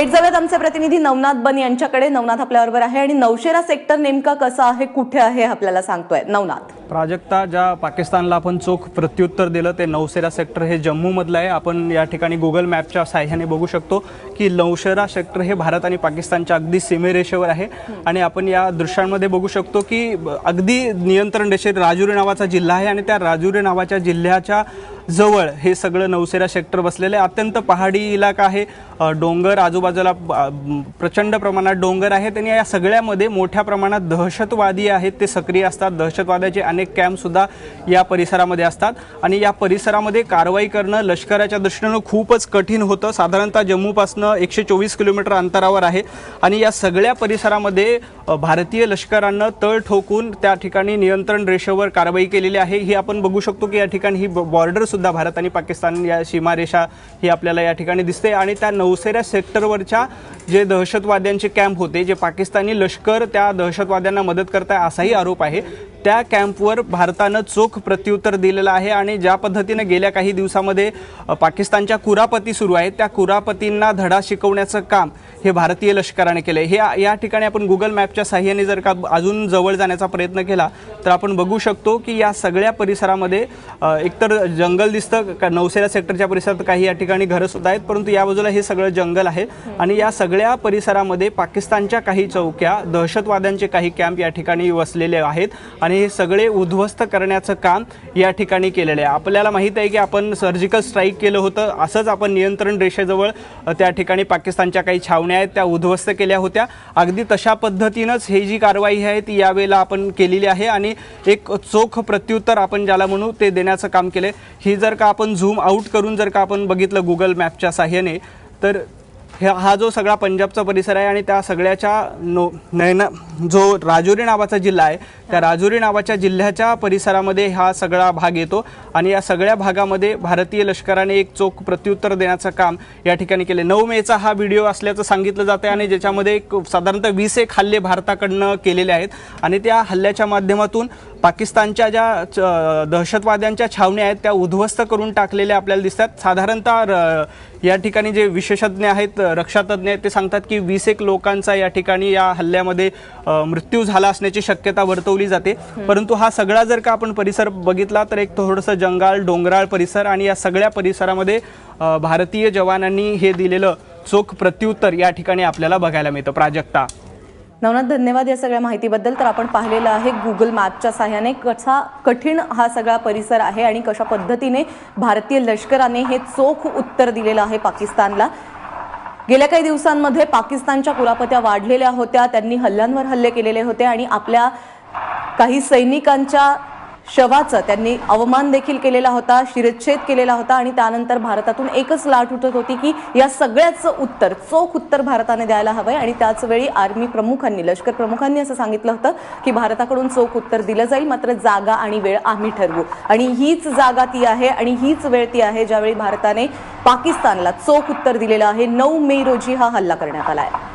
थेट जाऊयात आमचे प्रतिनिधी नवनाथ बन यांच्याकडे. नवनाथ आपल्याबरोबर आहे आणि नौशेरा सेक्टर नेमका कसा आहे कुठे आहे हे आपल्याला सांगतोय. नवनाथ. प्राजक्ता ज्या पाकिस्तानला आपण चोख प्रत्युत्तर दिलं ते नौशेरा सेक्टर हे जम्मूमधलं आहे. आपण या ठिकाणी गुगल मॅपच्या साह्याने बघू शकतो की नौशेरा सेक्टर हे भारत आणि पाकिस्तानच्या अगदी सीमेरेषेवर आहे. आणि आपण या दृश्यांमध्ये बघू शकतो की अगदी नियंत्रण रेषेत राजुरी नावाचा जिल्हा आहे आणि त्या राजुरी नावाच्या जिल्ह्याच्या जवळ हे सगळं नौसेरा सेक्टर बसलेलं आहे. अत्यंत पहाडी इलाका आहे. डोंगर आजूबाजूला प्रचंड प्रमाणात डोंगर आहेत आणि या सगळ्यामध्ये मोठ्या प्रमाणात दहशतवादी आहेत. ते सक्रिय असतात. दहशतवाद्याचे अनेक कॅम्पसुद्धा या परिसरामध्ये असतात. आणि या परिसरामध्ये कारवाई करणं लष्कराच्या दृष्टीनं खूपच कठीण होतं. साधारणतः जम्मूपासनं एकशे चोवीस किलोमीटर अंतरावर आहे. आणि या सगळ्या परिसरामध्ये भारतीय लष्करानं तळ ठोकून त्या ठिकाणी नियंत्रण रेषेवर कारवाई केलेली आहे. ही आपण बघू शकतो की या ठिकाणी ही बॉर्डर सुद्धा भारत आणि पाकिस्तान या सीमारेषा ही आपल्याला या ठिकाणी दिसते. आणि त्या नौसेऱ्या सेक्टरवरच्या जे दहशतवाद्यांचे कॅम्प होते जे पाकिस्तानी लष्कर त्या दहशतवाद्यांना मदत करत आहे असाही आरोप आहे. त्या कॅम्पवर भारतानं चोख प्रत्युत्तर दिलेलं आहे आणि ज्या पद्धतीनं गेल्या काही दिवसामध्ये पाकिस्तानच्या कुरापती सुरू आहेत त्या कुरापतींना धडा शिकवण्याचं काम हे भारतीय लष्कराने केलं हे या ठिकाणी आपण गुगल मॅपच्या साह्याने जर का अजून जवळ जाण्याचा प्रयत्न केला तर आपण बघू शकतो की या सगळ्या परिसरामध्ये एकतर जंगल दिसतं का नौसेरा सेक्टरच्या परिसरात काही या ठिकाणी घरं सुद्धा आहेत परंतु या बाजूला हे सगळं जंगल आहे. आणि या सगळ्या परिसरामध्ये पाकिस्तानच्या काही चौक्या दहशतवाद्यांचे काही कॅम्प या ठिकाणी वसलेले आहेत. आणि आणि हे सगळे उद्ध्वस्त करण्याचं काम या ठिकाणी केलेलं आहे. आपल्याला माहीत आहे की आपण सर्जिकल स्ट्राईक केलं होतं. असंच आपण नियंत्रण रेषेजवळ त्या ठिकाणी पाकिस्तानच्या काही छावण्या आहेत त्या उद्ध्वस्त केल्या होत्या. अगदी तशा पद्धतीनंच हे जी कारवाई आहे ती यावेळेला आपण केलेली आहे आणि एक चोख प्रत्युत्तर आपण ज्याला म्हणू ते देण्याचं काम केलं ही जर का आपण झूम आऊट करून जर का आपण बघितलं गुगल मॅपच्या साह्याने तर हा जो सगळा पंजाबचा परिसर आहे आणि त्या सगळ्याच्या नो नैना जो राजुरी नावाचा जिल्हा आहे त्या राजुरी नावाच्या जिल्ह्याच्या परिसरामध्ये हा सगळा भाग येतो आणि या सगळ्या भागामध्ये भारतीय लष्कराने एक चोख प्रत्युत्तर देण्याचं काम या ठिकाणी केले नऊ मेचा हा व्हिडिओ असल्याचं सांगितलं जातं आणि ज्याच्यामध्ये एक साधारणतः वीस एक हल्ले भारताकडनं केलेले आहेत आणि त्या हल्ल्याच्या माध्यमातून पाकिस्तानच्या ज्या च- दहशतवाद्यांच्या छावण्या आहेत त्या उद्ध्वस्त करून टाकलेल्या आपल्याला दिसतात. साधारणतः या ठिकाणी जे विशेषज्ञ आहेत रक्षातज्ञ आहेत ते सांगतात की वीस एक लोकांचा या ठिकाणी या हल्ल्यामध्ये मृत्यू झाला असण्याची शक्यता वर्तवली जाते. परंतु हा सगळा जर का आपण परिसर बघितला तर एक थोडंसं जंगाल डोंगराळ परिसर आणि या सगळ्या परिसरामध्ये भारतीय जवानांनी हे दिलेलं चोख प्रत्युत्तर या ठिकाणी आपल्याला बघायला मिळतं. प्राजक्ता. नवनाथ धन्यवाद या सगळ्या माहितीबद्दल. तर आपण पाहिलेलं आहे गुगल मॅपच्या साह्याने कसा कठीण हा सगळा परिसर आहे आणि कशा पद्धतीने भारतीय लष्कराने हे चोख उत्तर दिलेलं आहे पाकिस्तानला. गेल्या काही दिवसांमध्ये पाकिस्तानच्या कुरापत्या वाढलेल्या होत्या त्यांनी हल्ल्यांवर हल्ले केलेले होते आणि आपल्या काही सैनिकांच्या शवाचं त्यांनी अवमान देखील केलेला होता शिरच्छेद केलेला होता आणि त्यानंतर भारतातून एकच लाट उठत होती की या सगळ्याचं उत्तर चोख उत्तर भारताने द्यायला हवंय आणि त्याचवेळी आर्मी प्रमुखांनी लष्कर प्रमुखांनी असं सांगितलं होतं की भारताकडून चोख उत्तर दिलं जाईल मात्र जागा आणि वेळ आम्ही ठरवू. आणि हीच जागा ती आहे आणि हीच वेळ ती आहे ज्यावेळी भारताने पाकिस्तानला चोख उत्तर दिलेलं आहे. नऊ मे रोजी हा हल्ला करण्यात आला आहे